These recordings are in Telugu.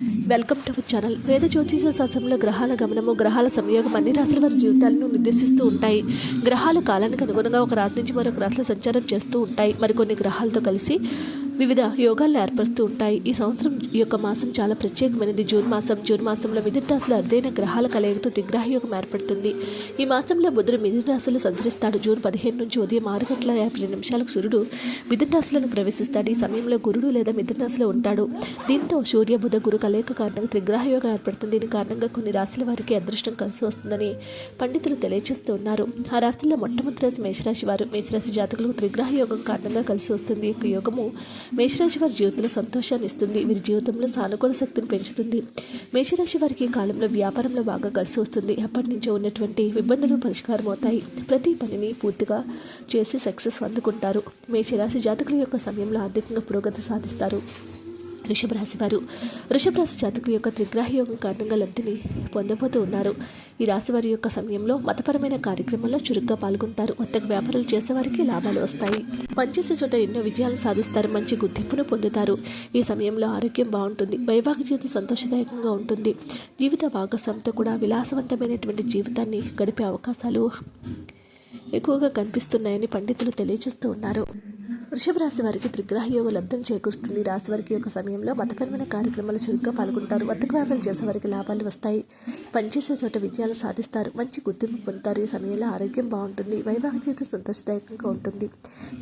Welcome to our channel. వేద జ్యోతిష శాస్త్రంలో గ్రహాల గమనము గ్రహాల సంయోగం అన్ని రాశుల వారి జీవితాలను నిర్దేశిస్తూ ఉంటాయి. గ్రహాలు కాలానికి అనుగుణంగా ఒక రాశి నుంచి మరొక రాశిలో సంచారం చేస్తూ ఉంటాయి. మరికొన్ని గ్రహాలతో కలిసి వివిధ యోగాలు ఏర్పరుస్తూ ఉంటాయి. ఈ సంవత్సరం యొక్క మాసం చాలా ప్రత్యేకమైనది. జూన్ మాసం జూన్ మాసంలో మిథున రాశిలో గ్రహాల కలయికతో దిగ్రహ యోగం ఏర్పడుతుంది. ఈ మాసంలో బుధుడు మిథున రాశిలో సంచరిస్తాడు. జూన్ పదిహేను నుంచి ఉదయం ఆరు గంటల యాభై రెండు నిమిషాలకు సూర్యుడు మిథున ప్రవేశిస్తాడు. ఈ సమయంలో గురుడు లేదా మిథున రాశిలో ఉంటాడు. దీంతో సూర్య బుధ గురు కలయిక కారణంగా త్రిగ్రహ యోగం ఏర్పడుతుంది. దీని కారణంగా కొన్ని రాశుల వారికి అదృష్టం కలిసి వస్తుందని పండితులు తెలియజేస్తూ ఉన్నారు. ఆ రాశుల్లో మొట్టమొదటి రాశి మేషరాశి వారు. మేషరాశి జాతకులకు త్రిగ్రహ యోగం కారణంగా కలిసి వస్తుంది. ఈ యోగము మేషరాశి వారి జీవితంలో సంతోషాన్ని ఇస్తుంది. వీరి జీవితంలో సానుకూల శక్తిని పెంచుతుంది. మేషరాశి వారికి ఈ కాలంలో వ్యాపారంలో బాగా కలిసి వస్తుంది. ఎప్పటి నుంచో ఉన్నటువంటి ఇబ్బందులు పరిష్కారం అవుతాయి. ప్రతి పనిని పూర్తిగా చేసి సక్సెస్ అందుకుంటారు. మేషరాశి జాతకుల యొక్క సమయంలో ఆర్థికంగా పురోగతి సాధిస్తారు. వృషభ రాశి వారు. వృషభ రాశి జాతకుల యొక్క త్రిగ్రహ యోగం కారణంగా లబ్ధిని పొందబోతూ ఉన్నారు. ఈ రాశి వారి యొక్క సమయంలో మతపరమైన కార్యక్రమంలో చురుగ్గా పాల్గొంటారు. వర్తక వ్యాపారాలు చేసేవారికి లాభాలు వస్తాయి. పనిచేసే చోట ఎన్నో విజయాలు సాధిస్తారు. మంచి గుర్తింపును పొందుతారు. ఈ సమయంలో ఆరోగ్యం బాగుంటుంది. వైవాహిక జీవితం సంతోషదాయకంగా ఉంటుంది. జీవిత భాగస్వామితో కూడా విలాసవంతమైనటువంటి జీవితాన్ని గడిపే అవకాశాలు ఎక్కువగా కనిపిస్తున్నాయని పండితులు తెలియజేస్తూ ఉన్నారు. వృషభ రాశి వారికి త్రిగ్రహ యోగ లబ్ధం చేకూరుస్తుంది. రాశి వారికి యొక్క సమయంలో మతపరమైన కార్యక్రమాలు చురుగ్గా పాల్గొంటారు. వర్తక వ్యాపారాలు చేసే వారికి లాభాలు వస్తాయి. పనిచేసే చోట విజయాలు సాధిస్తారు. మంచి గుర్తింపు పొందుతారు. ఈ సమయంలో ఆరోగ్యం బాగుంటుంది. వైవాహిక జీవితం సంతోషదాయకంగా ఉంటుంది.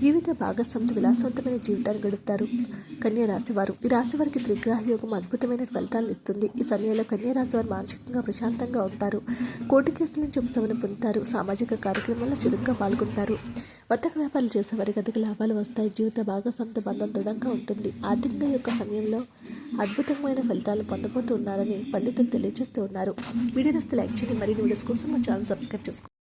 జీవిత భాగస్వామితో విలాసవంతమైన జీవితాన్ని గడుపుతారు కన్యా రాశి వారు. ఈ రాశి వారికి త్రిగ్రహ యోగం అద్భుతమైన ఫలితాలను ఇస్తుంది. ఈ సమయంలో కన్యా రాశి వారు మానసికంగా ప్రశాంతంగా ఉంటారు. కోటి కేసుల నుంచి ఉపశమనం పొందుతారు. సామాజిక కార్యక్రమాల్లో చురుగ్గా పాల్గొంటారు. వర్తక వ్యాపారాలు చేసే వారికి అధిక లాభాలు వస్తాయి. జీవిత భాగస్వామితో బంధం దృఢంగా ఉంటుంది. ఆర్థికంగా యొక్క సమయంలో అద్భుతమైన ఫలితాలు పొందబోతున్నారని పండితులు తెలియజేస్తూ ఉన్నారు. వీడియో నస్తే లైక్ చేయండి. మరిన్ని వీడియోస్ కోసం మా ఛానల్ సబ్స్క్రైబ్ చేసుకోండి.